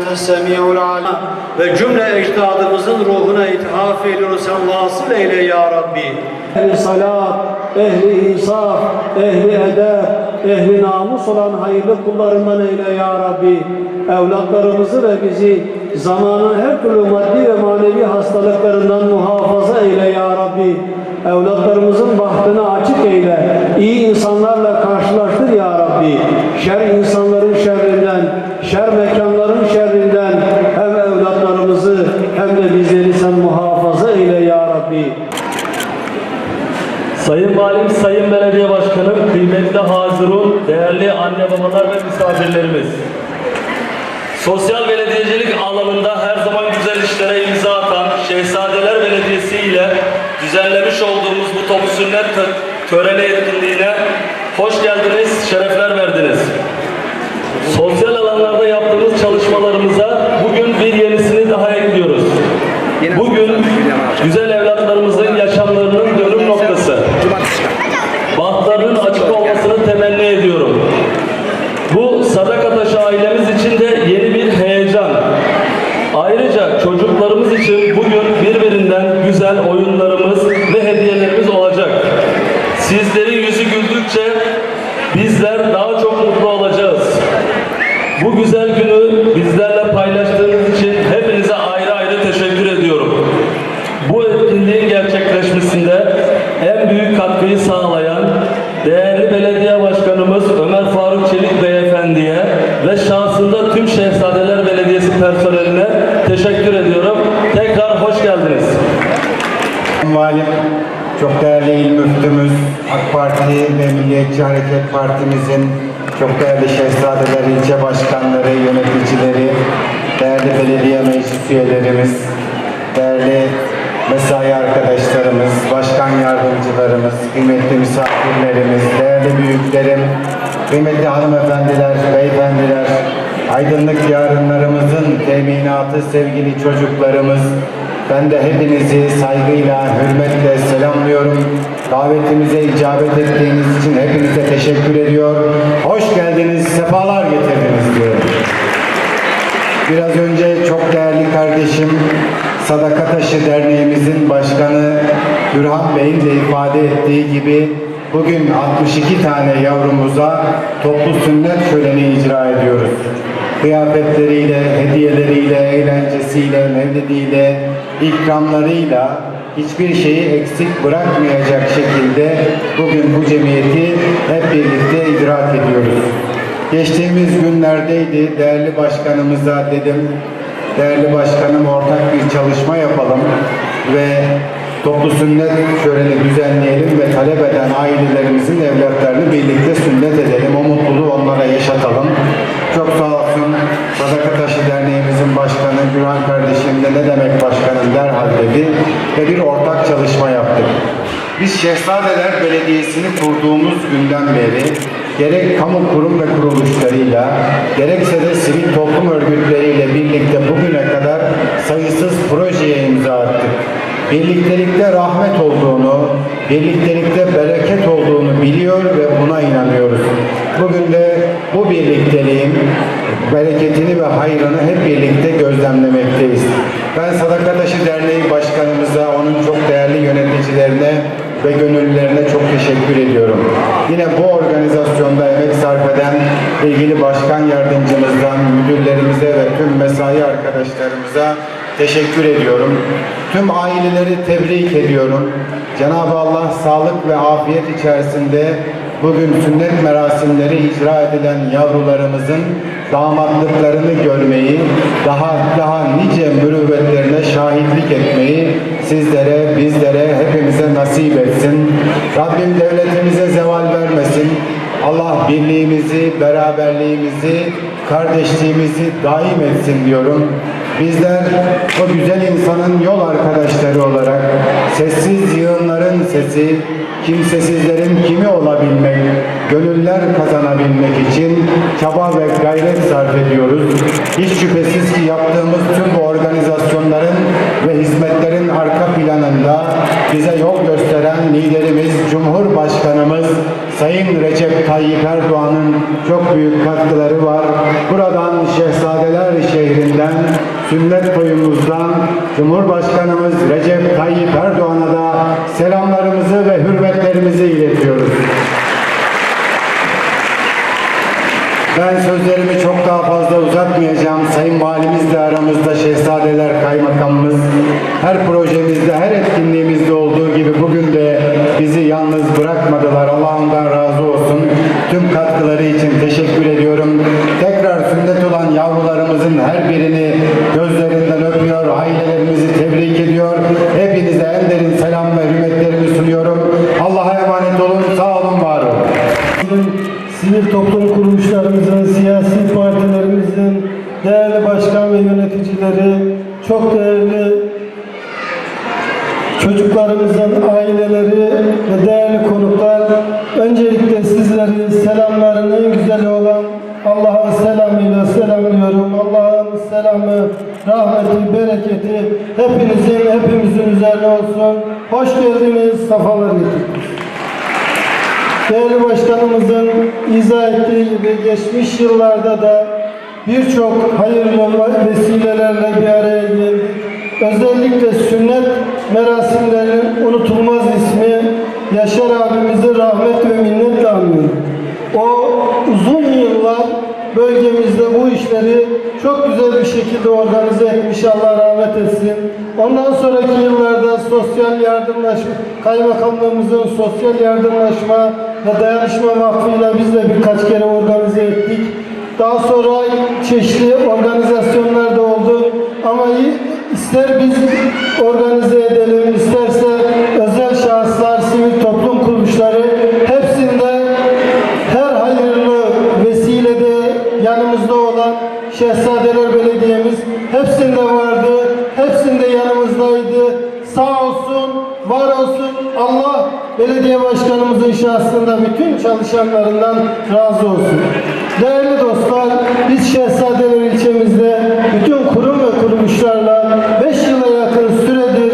Rabbimiz Semihul Alim ve cümle ecdadımızın ruhuna ithaf ediyoruz. Sen vasıl eyle ya Rabbi. Ehli salat, ehli insaf, ehli edep, ehli namus olan hayırlı kullarından eyle ya Rabbi. Evlatlarımızı ve bizi zamanın her türlü maddi ve manevi hastalıklarından muhafaza eyle ya Rabbi. Evlatlarımızın bahtını açık eyle. Değerli anne babalar ve misafirlerimiz. Sosyal belediyecilik alanında her zaman güzel işlere imza atan Şehzadeler Belediyesi ile düzenlemiş olduğumuz bu top sünnet tö- töreni etkinliğine hoş geldiniz, şerefler verdiniz. Sosyal alanlarda yaptığımız çalışmalarımıza bugün bir yenisini daha ekliyoruz. Bugün güzel evlatlarımızın yaşamlarının dönüm noktası. Bahtlarının açık olmasını temenni ediyorum. Bu sadaka taşı ailemiz için de yeni bir heyecan. Ayrıca çocuklarımız için bugün birbirinden güzel oyunlarımız ve hediyelerimiz olacak. Sizlerin yüzü güldükçe bizler daha çok mutlu olacağız. Bu güzel günü bizlerle paylaştığınız için hepinize ayrı ayrı teşekkür ediyorum. Bu etkinliğin gerçekleşmesinde en büyük katkıyı sağlayan değerli belediye başkanımız Ömer Faruk Çelik Beyefendi'ye ve şahsında tüm Şehzadeler Belediyesi personeline teşekkür ediyorum. Tekrar hoş geldiniz. Valim, çok değerli il müftümüz, AK Parti ve Milliyetçi Hareket Partimizin çok değerli Şehzadeler ilçe başkanları, yöneticileri, değerli belediye meclis üyelerimiz, değerli mesai arkadaşlarımız, başkan yardımcılarımız, kıymetli misafirlerimiz, değerli büyüklerim, kıymetli hanımefendiler, beyefendiler, aydınlık yarınlarımızın teminatı sevgili çocuklarımız, ben de hepinizi saygıyla, hürmetle selamlıyorum. Davetimize icabet ettiğiniz için hepinize teşekkür ediyor. Hoş geldiniz, sefalar getirdiniz diyorum. Biraz önce çok değerli kardeşim Sadaka Taşı Derneğimizin başkanı Gürhan Bey'in de ifade ettiği gibi bugün 62 tane yavrumuza toplu sünnet şöleni icra ediyoruz. Kıyafetleriyle, hediyeleriyle, eğlencesiyle, mevlidiyle, ikramlarıyla hiçbir şeyi eksik bırakmayacak şekilde bugün bu cemiyeti hep birlikte idrak ediyoruz. Geçtiğimiz günlerdeydi. Değerli başkanımıza dedim, değerli başkanım ortak bir çalışma yapalım ve toplu sünnet şöleni düzenleyelim ve talep eden ailelerimizin evlatlarını birlikte sünnet edelim. O mutluluğu onlara yaşatalım. Çok sağ olsun Sadaka Taşı Derneğimizin başkanı Gürhan kardeşim de ne demek başkanım dedi ve bir ortak çalışma yaptık. Biz Şehzadeler Belediyesi'ni kurduğumuz günden beri gerek kamu kurum ve kuruluşlarıyla gerekse de sivil toplum örgütleriyle birlikte bugüne kadar sayısız projeye imza attık. Birliktelikte rahmet olduğunu, birliktelikte bereket olduğunu biliyor ve buna inanıyoruz. Bugün de bu birlikteliğin bereketini ve hayrını hep birlikte gözlemlemekteyiz. Ben Sadaka Taşı Derneği Başkanımıza, onun çok değerli yöneticilerine ve gönüllülerine çok teşekkür ediyorum. Yine bu organizasyonda emek sarf eden ilgili başkan yardımcımızdan, müdürlerimize ve tüm mesai arkadaşlarımıza teşekkür ediyorum. Tüm aileleri tebrik ediyorum. Cenab-ı Allah sağlık ve afiyet içerisinde bugün sünnet merasimleri icra edilen yavrularımızın damatlıklarını görmeyi, daha daha nice mürüvvetlerine şahitlik etmeyi sizlere, bizlere, hepimize nasip etsin. Rabbim devletimize zeval vermesin. Allah birliğimizi, beraberliğimizi, kardeşliğimizi daim etsin diyorum. Bizler o güzel insanın yol arkadaşları olarak sessiz yığınların sesi, kimsesizlerin gönüller kazanabilmek için çaba ve gayret sarf ediyoruz. Hiç şüphesiz ki yaptığımız tüm bu organizasyonların ve hizmetlerin arka planında bize yol gösteren liderimiz, Cumhurbaşkanımız Sayın Recep Tayyip Erdoğan'ın çok büyük katkıları var. Buradan Şehzadeler şehrinden, sünnet koyumuzdan Cumhurbaşkanımız Recep Tayyip Erdoğan'a da selamlarımızı ve hürmetlerimizi Ben sözlerimi çok daha fazla uzatmayacağım. Sayın Valimiz de aramızda, Şehzadeler Kaymakamımız. Her projemizde, her etkinliğimizde olduğu gibi bugün de bizi yalnız bırakmadılar. Allah ondan razı olsun. Tüm katkıları için teşekkür ediyorum. Tekrar sünnet olan yavrularımızın her birini gözlerinden öpüyor, ailelerimizi tebrik ediyor. Hepinize en derin selam ve hürmetlerimi sunuyorum. Allah'a emanet olun, sağ olun, var olun. Sivil toplum kuruluşlarımızın, siyasi partilerimizin değerli başkan ve yöneticileri, çok değerli çocuklarımızın aileleri ve değerli konuklar, öncelikle sizleri selamların en güzeli olan Allah'ın selamıyla selamlıyorum. Allah'ın selamı, rahmeti, bereketi hepinizin, hepimizin üzerine olsun. Hoş geldiniz, sefalar getirdiniz. Değerli başkanımızın izah ettiği gibi geçmiş yıllarda da birçok hayırlı vesilelerle bir araya geldik. Özellikle sünnet merasimlerinin unutulmaz ismi Yaşar abimizi rahmet ve minnetle anıyorum. O uzun yıllar bölgemizde bu işleri çok güzel bir şekilde organize etmiş Allah rahmet etsin. Ondan sonraki yıllarda sosyal yardımlaşma, kaymakamlığımızın sosyal yardımlaşma ve dayanışma vakfıyla biz de birkaç kere organize ettik. Daha sonra çeşitli organizasyonlar da oldu. Ama ister biz organize edelim, isterse özel şahıslar, sivil toplum kuruluşları hepsinde her hayırlı vesilede yanımızda olan Şehzadeler Belediye'miz hepsinde vardı, yanımızdaydı. Sağ olsun, var olsun. Allah belediye başkanımızın şahsında bütün çalışanlarından razı olsun. Değerli dostlar, biz Şehzadeler ilçemizde bütün kurum ve kuruluşlarla 5 yıla yakın süredir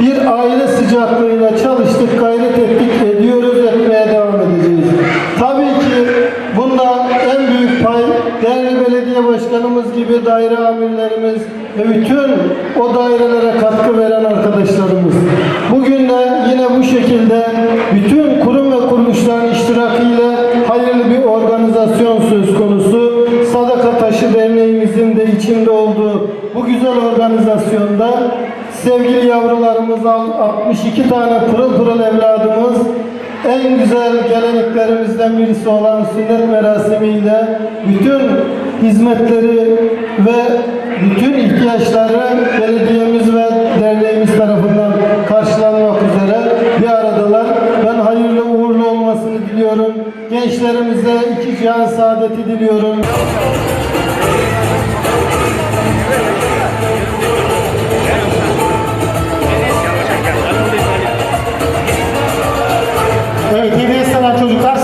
bir aile sıcaklığıyla çalıştık, gayret ettik, ediyoruz, etmeye devam edeceğiz. Tabii ki bunda en büyük pay değerli belediye başkanımız gibi daire amirlerimiz ve bütün o dairelere katkı veren arkadaşlarımız. Bugün de yine bu şekilde bütün kurum ve kuruluşların iştirakıyla hayırlı bir organizasyon söz konusu. Sadaka Taşı Derneğimizin de içinde olduğu bu güzel organizasyonda sevgili yavrularımız 62 tane pırıl pırıl evladımız en güzel geleneklerimizden birisi olan sünnet merasimiyle bütün hizmetleri ve bütün ihtiyaçları belediyemiz ve derneğimiz tarafından karşılanmak üzere bir aradalar. Ben hayırlı uğurlu olmasını diliyorum. Gençlerimize iki cihan saadeti diliyorum. Evet, TVS Sanat Çocuklar